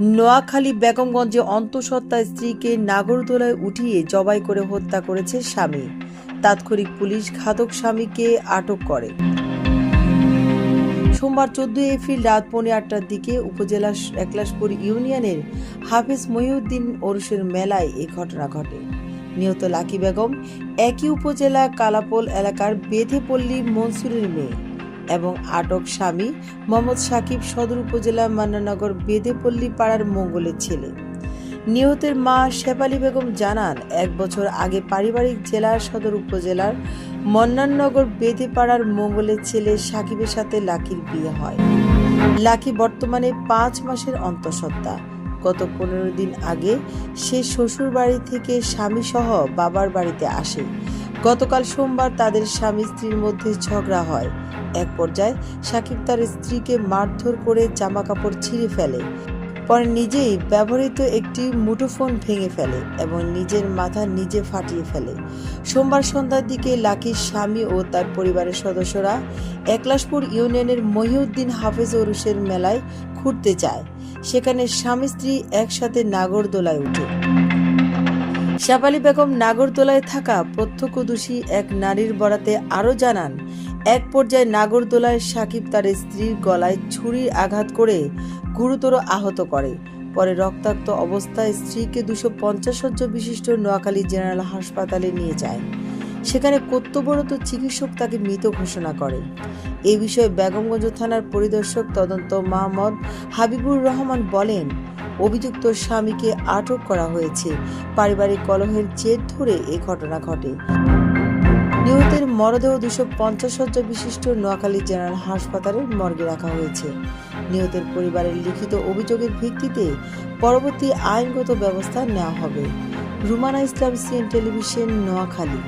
নোয়াখালী বেগমগঞ্জে অন্তঃসত্ত্বা স্ত্রীকে নাগরদোলায় উঠিয়ে জবাই করে হত্যা করেছে স্বামী। তাৎক্ষণিক পুলিশ ঘাতক স্বামীকে আটক করে। সোমবার চোদ্দই এপ্রিল রাত পৌনে আটটার দিকে উপজেলার একলাশপুর ইউনিয়নের হাফিজ মহিউদ্দিন ওরসের মেলায় এই ঘটনা ঘটে। নিহত লাকি বেগম একই উপজেলা কালাপোল এলাকার বেধেপল্লী মনসুরের মেয়ে। এবং আটক স্বামী মোহাম্মদ সাকিব সদর উপজেলা মান্নানগর বেদেপল্লী পাড়ার মঙ্গলের ছেলে নিহতের মা শেফালি বেগম জানান, এক বছর আগে পারিবারিক জেলার সদর উপজেলার মন্নাননগর বেদেপাড়ার মঙ্গলের ছেলে সাকিবের সাথে লাকির বিয়ে হয়। লাকি বর্তমানে পাঁচ মাসের অন্তঃসত্ত্বা। গত পনেরো দিন আগে সে শ্বশুর বাড়ি থেকে স্বামী সহ বাবার বাড়িতে আসে। গতকাল সোমবার তাদের স্বামী স্ত্রীর মধ্যে ঝগড়া হয়। এক পর্যায়ে সাকিব তার স্ত্রীকে মারধর করে জামা কাপড় ছিঁড়ে ফেলে। পরে নিজেই ব্যবহৃত একটি মুঠোফোন ভেঙে ফেলে এবং নিজের মাথা নিজে ফাটিয়ে ফেলে। সোমবার সন্ধ্যার দিকে লাকির স্বামী ও তার পরিবারের সদস্যরা একলাশপুর ইউনিয়নের মহিউদ্দিন হাফেজ ওরুসের মেলায় ঘুরতে যায়। সেখানে স্বামী স্ত্রী একসাথে নাগরদোলায় উঠে। শেফালি বেগম নাগরদোলায় থাকা প্রত্যক্ষদর্শী এক নারীর বরাতে আরও জানান, এক পর্যায়ে নাগরদোলায় সাকিব তার স্ত্রীর গলায় ছুরির আঘাত করে গুরুতর আহত করে। পরে রক্তাক্ত অবস্থায় স্ত্রীকে দুশো পঞ্চাশ বিশিষ্ট নোয়াখালী জেনারেল হাসপাতালে নিয়ে যায়। সেখানে কর্তব্যরত চিকিৎসক তাকে মৃত ঘোষণা করে। এ বিষয়ে বেগমগঞ্জ থানার পরিদর্শক তদন্ত মোহাম্মদ হাবিবুর রহমান বলেন অভিযুক্ত স্বামীকে আটক করা হয়েছে। পারিবারিক কলহের জের ধরে এ ঘটনা ঘটে। নিহতের মরদেহ দুশো পঞ্চাশ শয্যা বিশিষ্ট নোয়াখালী জেনারেল হাসপাতালের মর্গে রাখা হয়েছে। নিহতের পরিবারের লিখিত অভিযোগের ভিত্তিতে পরবর্তী আইনগত ব্যবস্থা নেওয়া হবে। Rumana Islam, C N television, Noakhali.